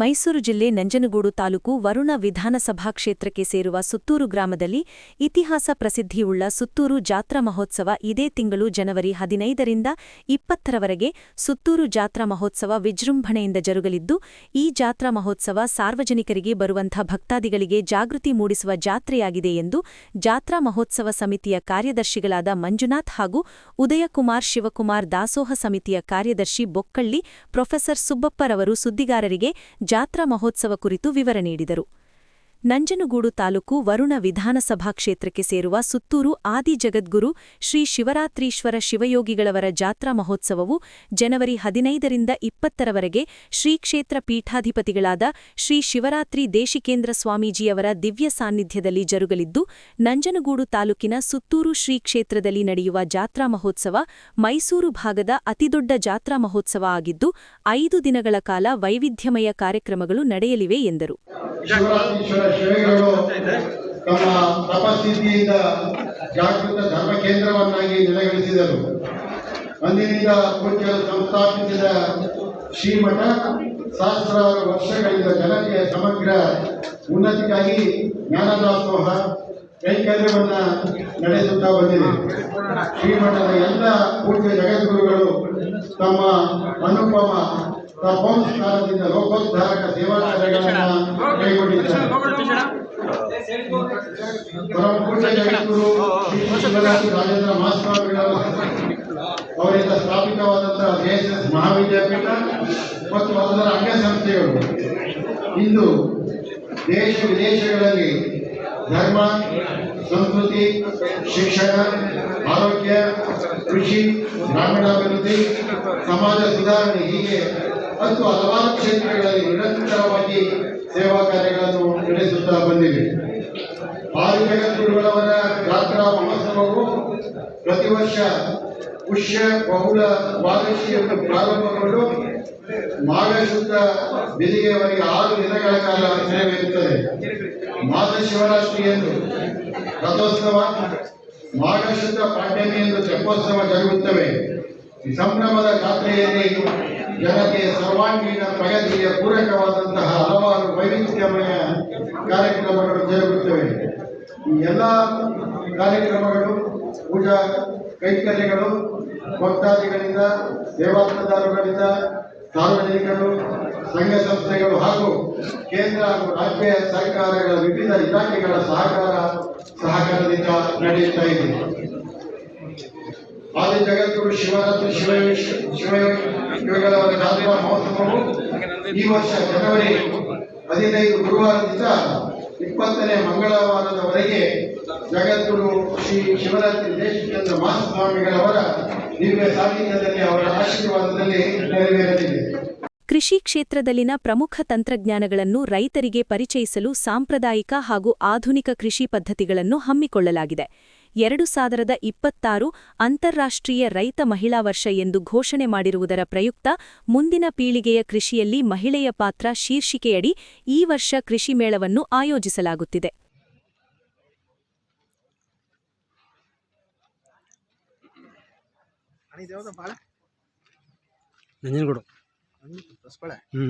ಮೈಸೂರು ಜಿಲ್ಲೆ ನಂಜನಗೂಡು ತಾಲೂಕು ವರುಣ ವಿಧಾನಸಭಾ ಕ್ಷೇತ್ರಕ್ಕೆ ಸೇರುವ ಸುತ್ತೂರು ಗ್ರಾಮದಲ್ಲಿ ಇತಿಹಾಸ ಪ್ರಸಿದ್ಧಿಯುಳ್ಳ ಸುತ್ತೂರು ಜಾತ್ರಾ ಮಹೋತ್ಸವ ಇದೇ ತಿಂಗಳು ಜನವರಿ ಹದಿನೈದರಿಂದ ಇಪ್ಪತ್ತರವರೆಗೆ ಸುತ್ತೂರು ಜಾತ್ರಾ ಮಹೋತ್ಸವ ವಿಜೃಂಭಣೆಯಿಂದ ಜರುಗಲಿದ್ದು, ಈ ಜಾತ್ರಾ ಮಹೋತ್ಸವ ಸಾರ್ವಜನಿಕರಿಗೆ ಬರುವಂಥ ಭಕ್ತಾದಿಗಳಿಗೆ ಜಾಗೃತಿ ಮೂಡಿಸುವ ಜಾತ್ರೆಯಾಗಿದೆ ಎಂದು ಜಾತ್ರಾ ಮಹೋತ್ಸವ ಸಮಿತಿಯ ಕಾರ್ಯದರ್ಶಿಗಳಾದ ಮಂಜುನಾಥ್ ಹಾಗೂ ಉದಯಕುಮಾರ್ ಶಿವಕುಮಾರ್ ದಾಸೋಹ ಸಮಿತಿಯ ಕಾರ್ಯದರ್ಶಿ ಬೊಕ್ಕಳ್ಳಿ, ಪ್ರೊಫೆಸರ್ ಸುಬ್ಬಪ್ಪರವರು ಸುದ್ದಿಗಾರರಿಗೆ ಜಾತ್ರಾ ಮಹೋತ್ಸವ ಕುರಿತು ವಿವರ ನೀಡಿದರು. ನಂಜನಗೂಡು ತಾಲೂಕು ವರುಣ ವಿಧಾನಸಭಾ ಕ್ಷೇತ್ರಕ್ಕೆ ಸೇರುವ ಸುತ್ತೂರು ಆದಿ ಜಗದ್ಗುರು ಶ್ರೀ ಶಿವರಾತ್ರೀಶ್ವರ ಶಿವಯೋಗಿಗಳವರ ಜಾತ್ರಾ ಮಹೋತ್ಸವವು ಜನವರಿ ಹದಿನೈದರಿಂದ ಇಪ್ಪತ್ತರವರೆಗೆ ಶ್ರೀ ಕ್ಷೇತ್ರ ಪೀಠಾಧಿಪತಿಗಳಾದ ಶ್ರೀ ಶಿವರಾತ್ರಿ ದೇಶಿಕೇಂದ್ರ ಸ್ವಾಮೀಜಿಯವರ ದಿವ್ಯ ಸಾನ್ನಿಧ್ಯದಲ್ಲಿ ಜರುಗಲಿದ್ದು, ನಂಜನಗೂಡು ತಾಲೂಕಿನ ಸುತ್ತೂರು ಶ್ರೀ ಕ್ಷೇತ್ರದಲ್ಲಿ ನಡೆಯುವ ಜಾತ್ರಾ ಮಹೋತ್ಸವ ಮೈಸೂರು ಭಾಗದ ಅತಿದೊಡ್ಡ ಜಾತ್ರಾ ಮಹೋತ್ಸವ ಆಗಿದ್ದು, ಐದು ದಿನಗಳ ಕಾಲ ವೈವಿಧ್ಯಮಯ ಕಾರ್ಯಕ್ರಮಗಳು ನಡೆಯಲಿವೆ ಎಂದರು. ಶಿವರಾತ್ರೀಶ್ವರ ಶಿವಗಳು ತಮ್ಮ ತಪಸ್ಥಿತಿಯಿಂದ ಜಾಗೃತ ಧರ್ಮ ಕೇಂದ್ರವನ್ನಾಗಿ ನೆಲೆಗಳಿಸಿದರು ಅಂದಿನಿಂದ ಪೂಜ್ಯ ಸಂಸ್ಥಾಪಿಸಿದ ಶ್ರೀಮಠ ಸಹಸ್ರಾರು ವರ್ಷಗಳಿಂದ ಜನತೆಯ ಸಮಗ್ರ ಉನ್ನತಿಗಾಗಿ ಜ್ಞಾನದಾಸೋಹ ಕೈಂಕರ್ಯವನ್ನ ನಡೆಸುತ್ತಾ ಬಂದಿದೆ. ಶ್ರೀಮಠದ ಎಲ್ಲ ಪೂಜ್ಯ ಜಗದ್ಗುರುಗಳು ತಮ್ಮ ಅನುಪಮ ತಪೋತ್ಸಾಹದಿಂದ ಲೋಕೋದ್ಧಾರಕ ಸೇವಾ ಕಾರ್ಯಗಳನ್ನು ಕೈಗೊಂಡಿದ್ದಾರೆ. ಪರಮ ಪೂಜ್ಯ ಜಗದ್ಗುರು ರಾಜೇಂದ್ರ ಮಹಾಸ್ವಾಮಿಗಳು ಅವರಿಂದ ಸ್ಥಾಪಿತವಾದಂತಹ ಜೆಎಸ್ಎಸ್ ಮಹಾವಿದ್ಯಾಪೀಠ ಮತ್ತು ಅದರ ಅಂಗಸಂಸ್ಥೆಗಳು. ಇಂದು ದೇಶ ವಿದೇಶಗಳಲ್ಲಿ ಧರ್ಮ, ಸಂಸ್ಕೃತಿ, ಶಿಕ್ಷಣ, ಆರೋಗ್ಯ, ಕೃಷಿ, ಗ್ರಾಮೀಣಾಭಿವೃದ್ಧಿ, ಸಮಾಜ ಸುಧಾರಣೆ ಹೀಗೆ ಮತ್ತು ಹಲವಾರು ಕ್ಷೇತ್ರಗಳಲ್ಲಿ ನಿರಂತರವಾಗಿ ಸೇವಾ ಕಾರ್ಯಗಳನ್ನು ನಡೆಸುತ್ತಾ ಬಂದಿವೆ ಆರು ಜಗದ್ಗುರುಗಳವರ ಜಾತ್ರಾ ಮಹೋತ್ಸವವು ಪ್ರತಿ ವರ್ಷ ಪುಷ್ಯ, ಬಹುಳ, ದ್ವಾದಶಿಯನ್ನು ಪ್ರಾರಂಭಗೊಂಡು ಮಾಘ ಶುದ್ಧ ಬಿದಿಗೆಯವರೆಗೆ ಆರು ದಿನಗಳ ಕಾಲ ನೆರವೇರುತ್ತದೆ. ಶಿವರಾತ್ರಿ ಎಂದು ರಥೋತ್ಸವ ಮಾಘ ಶುದ್ಧ ಪಾಡ್ಯಮಿಯಂದು ತೆಪ್ಪೋತ್ಸವ ಜರುಗುತ್ತವೆ. ಈ ಸಂಭ್ರಮದ ಜಾತ್ರೆಯಲ್ಲಿ ಜನತೆಯ ಸರ್ವಾಂಗೀಣ ಪ್ರಗತಿಯ ಪೂರಕವಾದಂತಹ ಹಲವಾರು ವೈವಿಧ್ಯಮಯ ಕಾರ್ಯಕ್ರಮಗಳು ಜರುಗುತ್ತವೆ. ಈ ಎಲ್ಲ ಕಾರ್ಯಕ್ರಮಗಳು, ಪೂಜಾ ಕೈಕರ್ಯಗಳು, ಭಕ್ತಾದಿಗಳಿಂದ ಸೇವಾದಾರಗಳಿಂದ ಸಾರ್ವಜನಿಕರು, ಸಂಘ ಸಂಸ್ಥೆಗಳು ಹಾಗೂ ಕೇಂದ್ರ ಹಾಗೂ ರಾಜ್ಯ ಸರ್ಕಾರಗಳ ವಿವಿಧ ಇಲಾಖೆಗಳ ಸಹಕಾರ ಸಹಕಾರದಿಂದ ನಡೆಯುತ್ತಾ ಇದೆ. ಆದಿ ಜಗದ್ಗುರು ಶಿವರಾತ್ರಿ ಶಿವ ಶಿವಗಳವರ ಜಾತ್ರಾ ಮಹೋತ್ಸವವು ಈ ವರ್ಷ ಜನವರಿ ಹದಿನೈದು ಗುರುವಾರದಿಂದ ಇಪ್ಪತ್ತನೇ ಮಂಗಳವಾರದವರೆಗೆ ಜಗದ್ಗುರು ಶ್ರೀ ಶಿವರಾತ್ರಿ ದೇಶಚಂದ್ರ ಮಹಾಸ್ವಾಮಿಗಳವರ ಕೃಷಿ ಕ್ಷೇತ್ರದಲ್ಲಿನ ಪ್ರಮುಖ ತಂತ್ರಜ್ಞಾನಗಳನ್ನು ರೈತರಿಗೆ ಪರಿಚಯಿಸಲು ಸಾಂಪ್ರದಾಯಿಕ ಹಾಗೂ ಆಧುನಿಕ ಕೃಷಿ ಪದ್ಧತಿಗಳನ್ನು ಹಮ್ಮಿಕೊಳ್ಳಲಾಗಿದೆ. ಎರಡು ಸಾವಿರದ ಇಪ್ಪತ್ತಾರು ಅಂತಾರಾಷ್ಟ್ರೀಯ ರೈತ ಮಹಿಳಾ ವರ್ಷ ಎಂದು ಘೋಷಣೆ ಮಾಡಿರುವುದರ ಪ್ರಯುಕ್ತ ಮುಂದಿನ ಪೀಳಿಗೆಯ ಕೃಷಿಯಲ್ಲಿ ಮಹಿಳೆಯ ಪಾತ್ರ ಶೀರ್ಷಿಕೆಯಡಿ ಈ ವರ್ಷ ಕೃಷಿ ಮೇಳವನ್ನು ಆಯೋಜಿಸಲಾಗುತ್ತಿದೆ. ನಂಜನಗೂಡು. ಹೊಸಬಳೆ ಹ್ಞೂ